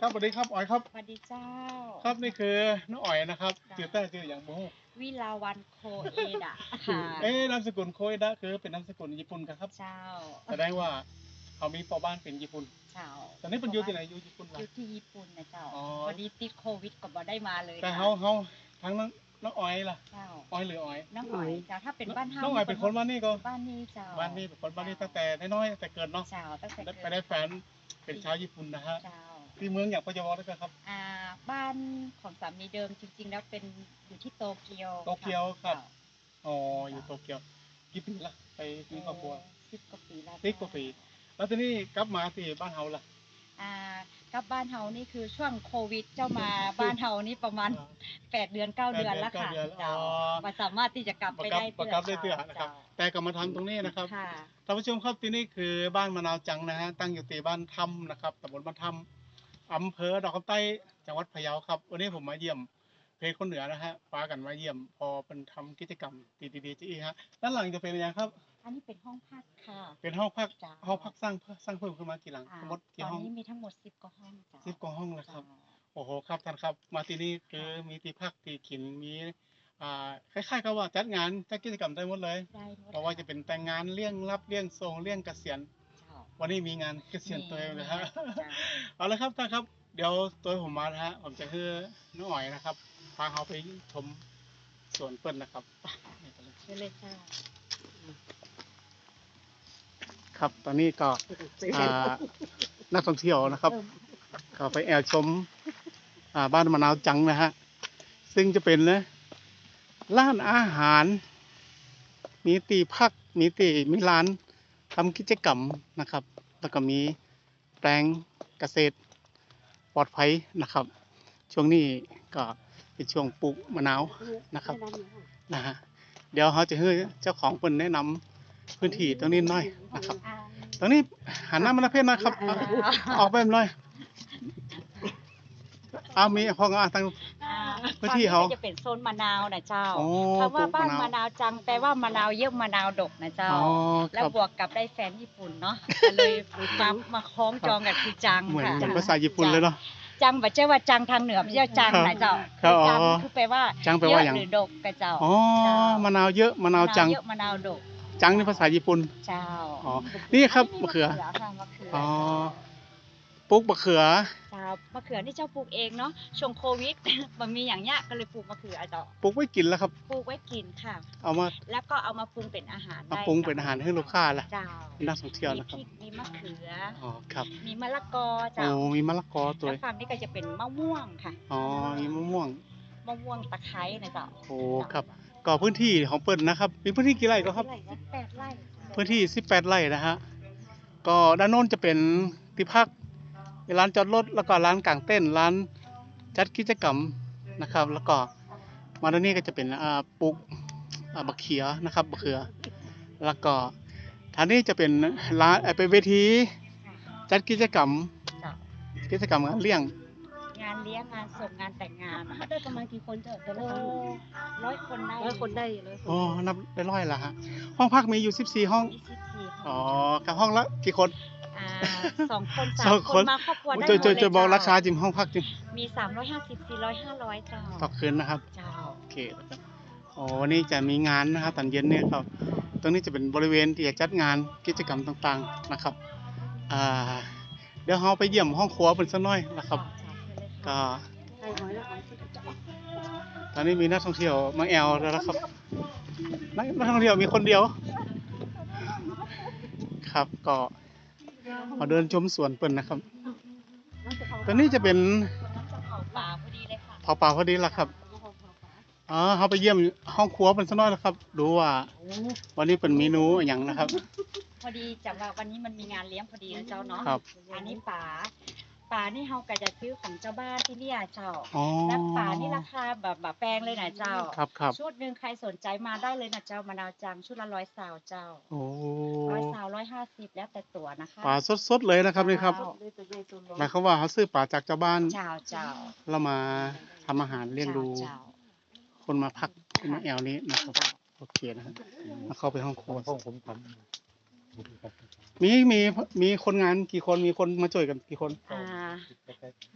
ครับสวัสดีครับอ๋อยครับ สวัสดีเจ้า ครับนี่คือน้องอ๋อยนะครับจ้ะ ชื่อแต่ชื่ออย่างโมโหวิลาวันโคเอดะค่ะเอ๊ะนามสกุลโคยดะคือเป็นนามสกุลญี่ปุ่นครับเจ้าแสดงว่าเขามีปอบ้านเป็นญี่ปุ่น เจ้าตอนนี้เป็นอยู่ที่ไหนอยู่ญี่ปุ่นอล่ะยู่ที่ญี่ปุ่นนะเจ้าอ๋อ พอดีติดโควิดก็บ่ได้มาเลยแต่ค่ะเขาเขาทั้งน้องน้องอ๋อยล่ะเจ้าอ๋อยหรืออ๋อยน้องอ๋อยเจ้าถ้าเป็นบ้านเฮาน้องอ๋อยเป็นคนบ้านนี้ก็บ้านนี้เจ้าบ้านนี้เป็นคนบ้านนี้ตั้งแต่น้อยๆแต่เกิดเนาะเจ้าตั้งแต่แล้วเกิไปได้แฟนเป็นชาวญี่ปุ่นนะฮะ เจ้า ที่เมืองอย่างปัจจุบันแล้วครับอ่าบ้านของสามีเดิมจริง ๆ แล้วเป็นอยู่ที่โตเกียวโตเกียวครับเจ้าอ๋ออยู่โตเกียวกี่ปีละไปมีครอบครัวสิบกว่าปีแล้วสิบกว่าปีแล้วทีนี้กลับมาที่บ้านเฮาล่ะอ่ากลับบ้านเฮานี่คือช่วงโควิดเจ้ามาบ้านเฮานี่ประมาณแปดเดือนเก้าเดือนแล้วค่ะแปดเดือนเก้าเดือนเจ้าอ๋อว่าสามารถที่จะกลับประไปกับได้ประกับได้เตือนะครับ แต่กลับมาทำตรงนี้นะครับค่ะท่านผู้ชมครับที่นี่คือบ้านมะนาวจังนะฮะตั้งอยู่ที่บ้านถ้ำนะครับตำบลบ้านถ้ำ อำเภอดอกคำใต้จังหวัดพะเยาครับ วันนี้ผมมาเยี่ยมเพจคนเหนือนะฮะฟ้ากันมาเยี่ยม พอเป็นทำกิจกรรมดีดีๆจีฮะด้านหลังจะเป็นอะไรครับ อันนี้เป็นห้องพักค่ะ เป็นห้องพักจ้ะ ห้องพักสร้างเพิ่มสร้างเพิ่มขึ้นมากี่หลังอ่าทั้งหมดกี่ตอนห้องนี้มีทั้งหมดสิบกว่าห้องจ้ะสิบกว่าห้องนะคจ้ะรับโอ้โหครับท่านครับ มาที่นี่คือมีที่พักที่ขินมีอ่าคล้ายๆกับว่าจัดงานจัดกิจกรรมได้หมดเลย ได้หมดเพราะว่าจะเป็นแต่งงานเลี้ยงรับเลี้ยงทรงเลี้ยงเกษียณเจ้า วันนี้มีงานเกษียณตัวเองนะฮะมีจ้ะเอาละครับท่านครับ เดี๋ยวตัวผมมานะฮะ ผมจะคือน้องอ๋อยนะครับ พาเขาไปชมสวนเปิ้ลนะครับไปไปเลยเชิญเลยจ้าครับ ตอนนี้ก็อ่านักท่องเที่ยวนะครับก็ไปแอลชมอ่าบ้านมะนาวจังนะฮะ ซึ่งจะเป็นนะร้านอาหาร มีตีพัก มีตีมีร้าน ทำกิจกรรมนะครับ แล้วก็มีแปลงเกษตรปลอดภัยนะครับ ช่วงนี้ก็เป็นช่วงปลูกมะนาวนะครับนะฮะเดี๋ยวเขาจะให้เจ้าของเปิ้นแนะนำพื้นที่ตรงนี้หน่อยนะครับอ่าตรงนี้หันหน้ามาทางเพศหนะครับเอาออกไปหน่อยเอามีห้องอะทางอ่า พื้นที่เขาฝั่งจะเป็นโซนมะนาวนะเจ้าอ๋อคำว่าบ้านปลูกมะนาวมะนาวจังแปลว่ามะนาวเยอะมะนาวดกนะเจ้าอ๋อคแล้วรับบวกกับได้แฟนญี่ปุ่นเนาะก็เลยมามาคล้องจองกันคือจังเหมือนค่ะเหมือนภาษาญี่ปุ่นเลยเนาะจังบัจเจ้าว่าจังทางเหนือไม่ใช่จังครับนะเจ้าครับจังอ๋อคือแปลว่าจังแปลว่าเยอย่างอะหรือดกกับเจ้าอ๋อมะนาวเยอะมะนาวจังเยอะมะนาวดกจังนี่ภาษาญี่ปุ่นเจ้าอ๋อนี่ครับมะเขือค่ะมะเขืออ๋อปลูกมะเขือเจ้า มะเขือนี่เจ้าปลูกเองเนาะช่วงโควิด มันมีอย่างเงี้ยก็เลยปลูกมะเขือเจ้าปลูกไว้กินแล้วครับปลูกไว้กินค่ะ เอามาแล้วก็เอามาปรุงเป็นอาหารมาได้ปรุงเป็นอาหารให้ลูกค้าล่ะเจ้านักท่องเที่ยวมีนะคพรับริกมีมะเขืออ๋อครับมีมะละกอโอ้เจ้ามีมะละกอตัวแล้วฝั่งนี้ก็จะเป็นมะม่วงค่ะอ๋อมีมะม่วง มะม่วงตะไคร้นะเจ้าโอ้ครับก็พื้นที่ของเปิ้ลนะครับมีพื้นที่กี่ไร่ก็ครับสิบแปดไร่พื้นที่ 18 ไร่นะฮะ ก็ด้านโน้นจะเป็นที่พัก มีร้านจอดรถแล้วก็ร้านกางเต้นท์ร้านจัดกิจกรรมนะครับ แล้วก็มาด้านนี้ก็จะเป็นอ่าปลูกอ่าบักเขียนะครับบักเขือ แล้วก็ทางนี้จะเป็นร้านเอ่อเป็นเวทีจัดกิจกรรมเจ้ากิจกรรมงานเลี้ยงงานเลี้ยงงานศพงานแต่งงานมาได้ประมาณกี่คนเจ้าแต่ละโอ้ครั้งร้อยคนได้ร้อยคนได้ร้อยคนอ๋อนับได้ร้อยละฮะห้องพักมีอยู่14ห้องยี่สิบสี่อ๋อกับห้องละกี่คน อ่าสองคนสาสอมงคคนน มาครอบครัวได้หมจะดจะเลยจะบอกเจ้ราคาจิมห้องพักจิมมีสามร้อยห้าสิบสี่ร้อยห้าร้อยเจ้าต่อคืนนะครับ เจ้า โอเคนะครับอ๋อวันนี้จะมีงานนะครับตอนเย็นเนี่ยครับ ตรงนี้จะเป็นบริเวณที่จะจัดงานกิจกรรมต่างๆนะครับอ่าเดี๋ยวเราไปเยี่ยมห้องครัวเป็นสักหน่อยนะครับ ก็ไอ้หอยละหอยที่จะตอนนี้มีนักท่องเที่ยวมาแอลแล้วนะครับ นักนักท่องเที่ยวมีคนเดียว ครับก็ มาเดินชมสวนเปิ่นนะครับ ตอนนี้จะเป็นจะเผาป่าพอดีเลยค่ะเผาป่าพอดีละครับอ๋อเขาไปเยี่ยมห้องครัวเป็นสักหน่อยนะครับ ดูว่า วันนี้เป็นเมนูอหย่างนะครับ พอดีจากว่าวันนี้มันมีงานเลี้ยงพอดีนะเจ้าเนาะครับ อันนี้ป่า ป่านี่เฮาก็จะซื้อของเจ้าบ้านที่เนี่ยเจ้าอ๋อและป่านี่ราคาแบบแบบแพงเลยนะเจ้า ครับครับชุดหนึ่งใครสนใจมาได้เลยนะเจ้ามะนาวจังชุดละร้อยสาวเจ้าโอ้ร้อยสาวร้อยห้าสิบแล้วแต่ตัวนะคะปลาสดๆเลยนะครับนี่ครับเจ้าด้วยตัวใหญ่ตัวร้อหมายความว่าเขาซื้อปลาจากเจ้าบ้านเจ้าเจ้าแล้วมาทำอาหารเลี้ยงดูเจ้าคนมาพักมาแอลนี้นะครับโอเคนะครับแล้วเข้าไปห้องครัวห้องผมท มีมีมีคนงานกี่คนมีคนมาช่วยกันกี่คนอ่า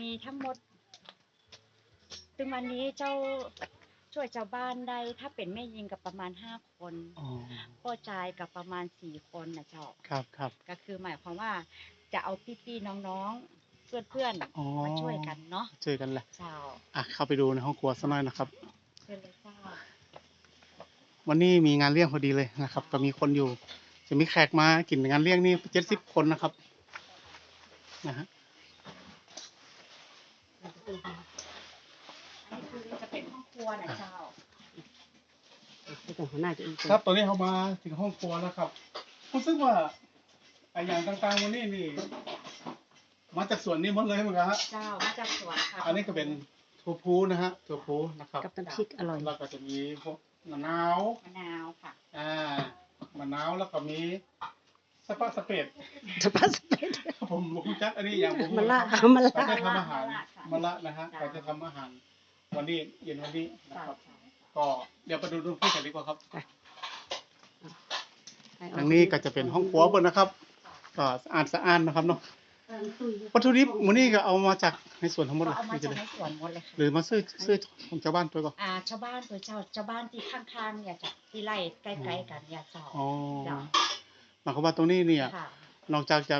มีทั้งหมดซึ่งวันนี้เจ้าช่วยชาวบ้านได้ ถ้าเป็นแม่ยิงกับประมาณห้าคนอ๋อพ่อจายกับประมาณสี่คนนะเจ้า ครับครับก็คือหมายความว่าจะเอาพี่ๆน้องๆ เพื่อนอ๋อๆมาช่วยกันเนาะเจอกันแหละเจ้าอะเข้าไปดูในห้องครัวสักหน่อยนะครับ เชิญเลยเจ้าวันนี้มีงานเลี้ยงพอดีเลยนะครับ ก็มีคนอยู่ จะมีแขกมากินงานเลี้ยงนี่เจ็ดสิบคนนะครับ นะฮะอันนี้คือจะเป็นห้องครัวนะเจ้าไม่ต้องหัวหน้าจะอีกครับตอนนี้เขามาถึงห้องครัวแล้วครับรู้สึกว่าไอ้อย่างต่างๆวันนี้นี่ มาจากสวนนี้หมดเลยเหมือนกันฮะเจ้ามาจากสวนค่ะอันนี้ก็เป็นถั่วพูนะฮะถั่วพูนะครับกับน้ำพริกอร่อยแล้วก็จะมีพวกมะนาวมะนาวค่ะ อ่า มะนาวแล้วก็มีสปาสเปดสปาสเปดผมรู้จักอันนี้อย่างผมมะละมะละเขาจะทำอาหารมะละค่ะมะละนะฮะเขาจะทำอาหาร วันนี้เย็นวันนี้นะเจ้าครับเจ้าก็เดี๋ยวไปดูดูพี่กันดีกว่าครับให้ทางนี้ก็จะเป็นห้องครัวเปิดนะครับ ก็สะอาดสะอาดนะครับเนาะ วัตถุดิบมื้อนี้ก็เอามาจากในสวนทั้งหมดก็เลยเอามานี่จากจะเลในยสวนหมดเลยค่ะหรือมาซื้อซื้อของชาวบ้านตัวก่อนอ่าชาวบ้านตัวเจ้าชาวบ้านที่ข้างๆเนี่ยจ้ะที่ไร่ใกล้ๆกันเนี่ยเจ้าอ๋อเจ้าหมายความว่าตรงนี้เนี่ย ค่ะ นอกจากจะ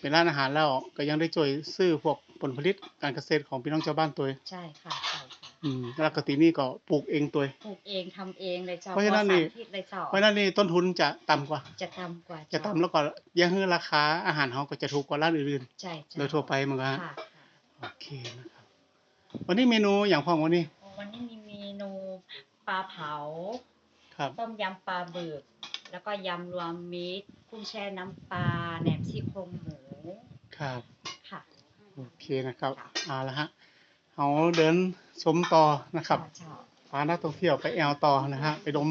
เป็นร้านอาหารแล้วก็ยังได้ช่วยซื้อพวกผลผลิตการเกษตรของพี่น้องชาวบ้านตัวใช่ค่ะใช่ค่ะ อืมแล้วก็ตีนี่ก็ปลูกเองตัว ปลูกเองทำเองเลยเจ้าเพราะฉะนั้นนี่ ปลอดสารพิษเลยเจ้าเพราะฉะนั้นนี่ต้นทุนจะต่ำกว่า จะต่ำกว่าจะเาต่ำแล้วก็ยังให้ราคาอาหารเขาก็จะถูกกว่าร้านอื่นใช่เจ้าๆโดยทั่วไปเหมือนกันค่ะฮะค่ะโอเคนะครับ วันนี้เมนูอย่างพ่อวันนี้วันนี้มีเมนูปลาเผา ครับ ต้มยำปลาบึกแล้วก็ยำรวมมิตรกุ้งแช่น้ำปลาแหนมซี่โครงหมูครับ ค่ะ โอเคนะครับค่ะเอาละฮะ เขาเดินชมต่อนะครับเจ้าพานักท่องเที่ยวไปแอลต่อนะฮะไปดม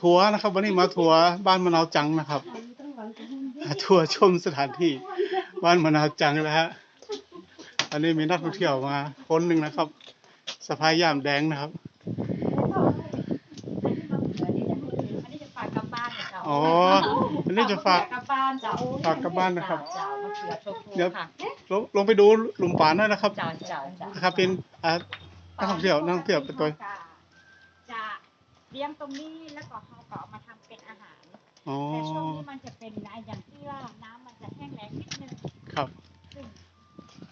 ทัวร์นะครับ วันนี้มาทัวร์บ้านมะนาวจังนะครับมาทัวร์ชมสถานที่บ้านมะนาวจังนะฮะอันนี้มีนักท่องเที่ยวมาคนหนึ่งนะครับสะพายย่ามแดงนะครับอันนี้จะฝากกลับบ้านนะเจ้าอ๋ออันนี้จะฝากกลับบ้านเจ้าฝากกลับบ้านนะครับเจ้ามะเขือโชกุเดี๋ยวค่ะ ลงลงไปดูหลุมป่าหน่อยนะครับเจ้าเจ้าเจ้านะครับเป็นอ่านักท่องเที่ยวนักท่องเที่ยวเป็นตัวจะเลี้ยงตรงนี้แล้วก็เขาก็เอามาทำเป็นอาหาร อ๋อ แต่ช่วงนี้มันจะเป็นนะอย่างที่ว่าน้ำมันจะแห้งแล้งนิดนึงครับ ซึ่ง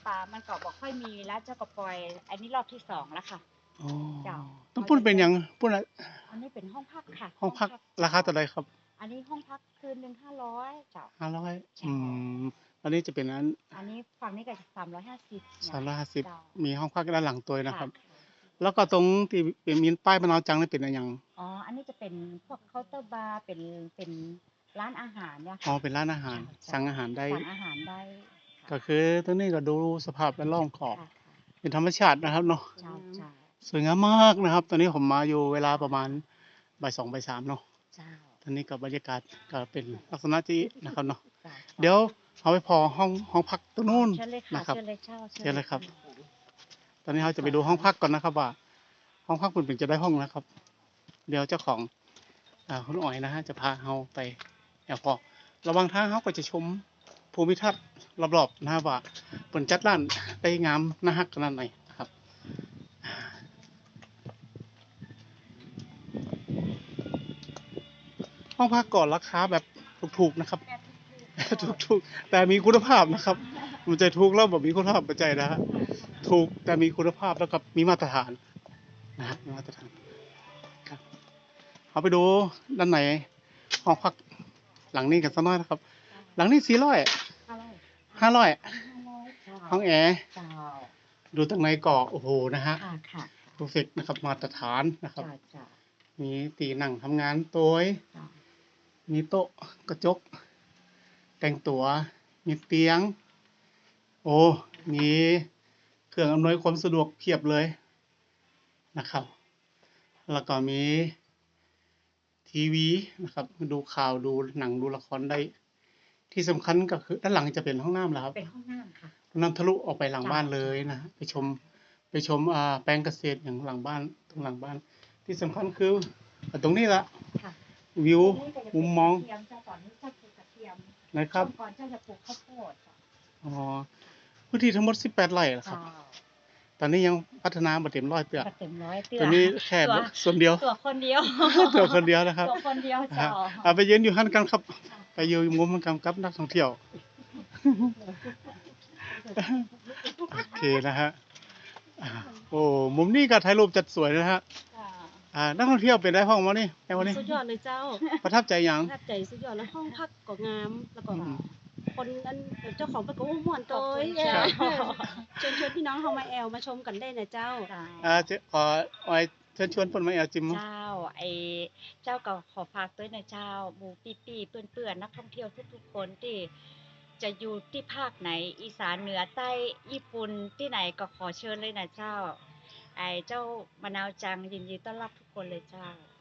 ปลามันก็บอกค่อยมีแล้วเจ้าก็ปล่อย อันนี้รอบที่สองแล้วค่ะ อ๋อเจ้าต้องพูดเป็นอย่างพูดอะไรอันนี้เป็นห้องพักค่ะห้องพักราคาเท่าไหรครับอันนี้ห้องพักคืนหนึ่งห้าร้อยเจ้า ห้าร้อยใช่อืม อันนี้จะเป็นอันอันนี้ฝั่งนี้ก็สามร้อยห้าสิบสามร้อยห้าสิบเจ้ามีห้องพักด้านหลังตัวนะครับ แล้วก็ตรงที่เป็นมีป้ายมะนาวจังนี่เป็นอะไรอย่างอ๋ออันนี้จะเป็นพวกเคาน์เตอร์บาร์เป็นเป็นร้านอาหารเนี่ยอ๋อค่ะเป็นร้านอาหารใช่สั่งอาหารได้สั่งอาหารได้ ก็คือตรงนี้ก็ดูสภาพแวดล้อมขอบค่ะเป็นธรรมชาตินะครับเนาะเจ้าเจ้าสวยงามมากนะครับ ตอนนี้ผมมาอยู่เวลาประมาณบ่ายสองบ่ายสามเนาะเจ้าตอนนี้กับบรรยากาศก็เป็นลักษณะที่นะครับเนาะจ้าเดี๋ยว เอาไปพอห้องห้องพักตรงนู้นเชิญเลยค่ะนะครับ เชิญเลยเจ้าเชิญเลยครับ ตอนนี้เราจะไปดูห้องพักก่อนนะครับว่า ห้องพักคุณเป็นจะได้ห้องนะครับ เดี๋ยวเจ้าของอ่าคุณอ๋อยนะฮะจะพาเราไปแอลพอระหวังทางเขาก็จะชมภูมิทัศน์รอบๆนะฮะว่าเปินจัดร้านได้งามน่าฮักขนาดไหนนะครับ ห้องพักก่อนราคาแบบถูกๆนะครับ ถูกๆแต่มีคุณภาพนะครับมันจะถูกแล้วแบบมีคุณภาพปัจจัยนะฮะถูกแต่มีคุณภาพแล้วก็มีมาตรฐานนะฮะมีมาตรฐานครับเอาไปดูด้านไหนห้องพักหลังนี้กันสักหน่อยนะครับ หลังนี้สี่ร้อยอะไรห้าร้อยเจ้าห้องแอร์เจ้าดูตรงในก่อโอ้โหนะฮะค่ะค่ะเพอร์เฟกนะครับมาตรฐานนะครับเจ้าเจ้ามีตีหนังทำงานโตัวเจ้ามีโต๊ะกระจก แต่งตัว มีเตียง โอ้มีเครื่องอำนวยความสะดวกเพียบเลยนะครับ แล้วก็มีทีวีนะครับ ดูข่าวดูหนังดูละครได้ ที่สำคัญก็คือด้านหลังจะเป็นห้องน้ำแล้วครับ เป็นห้องน้ำค่ะห้องน้ำทะลุออกไปหลังจ้ะบ้านเลยนะ ไปชมไปชมอ่าแปลงเกษตรอย่างหลังบ้านตรงหลังบ้าน ที่สำคัญคือตรงนี้ละค่ะวิวนี่ก็จะเป็นมุมมอง กระเทียมเจ้าตอ นนี้เจ้าปลูกกระเทียมนะครับช่วงก่อนเจ้าจะปลูกข้าวโพดจ้ะอ๋อผู้พื้นที่ทั้งหมด 18 ไร่นะครับเจ้าตอนนี้ยังพัฒนามาเต็มร้อยเตือก็เต็มร้อยเตือตัวนี้แค่ตัวส่วนเดียว ตัวคนเดียว ตัวคนเดียวนะครับ ตัวคนเดียวอ่าเจ้าเอาไปยืนอยู่หันกันครับ ไปอยู่มุมกันกับนักท่องเที่ยว โอเคนะฮะอ่าโอ้ มุมนี้ก็ถ่ายรูปจัดสวยนะฮะจ้า อ่านักท่องเที่ยวเป็นได้ห้องมานี่แอมวันนี้สุดยอดเลยเจ้าประทับใจอย่างประทับใจสุดยอดแล้วห้องพักก็งามแล้วก็อืมคนนั้นเจ้าของเพิ่นก็อู้ม่วนขอบโตคุยณเจ้าเชิญชวนพี่น้องเฮามาแอลมาชมกันได้นะเจ้าจ้าอ่าเจะขอไว้เชิญชวนเพิ่นมาแอลจิมมั้งเจ้าไอเจ้าก็ขอฝากด้วยนะเจ้าหมู่ปีปีๆเปื่อนๆนักท่องเที่ยวทุกๆคนที่จะอยู่ที่ภาคไหน อีสานเหนือใต้ญี่ปุ่นที่ไหนก็ขอเชิญเลยนะเจ้า ไอ้เจ้ามะนาวจังยินดีต้อนรับทุกคนเลยเจ้า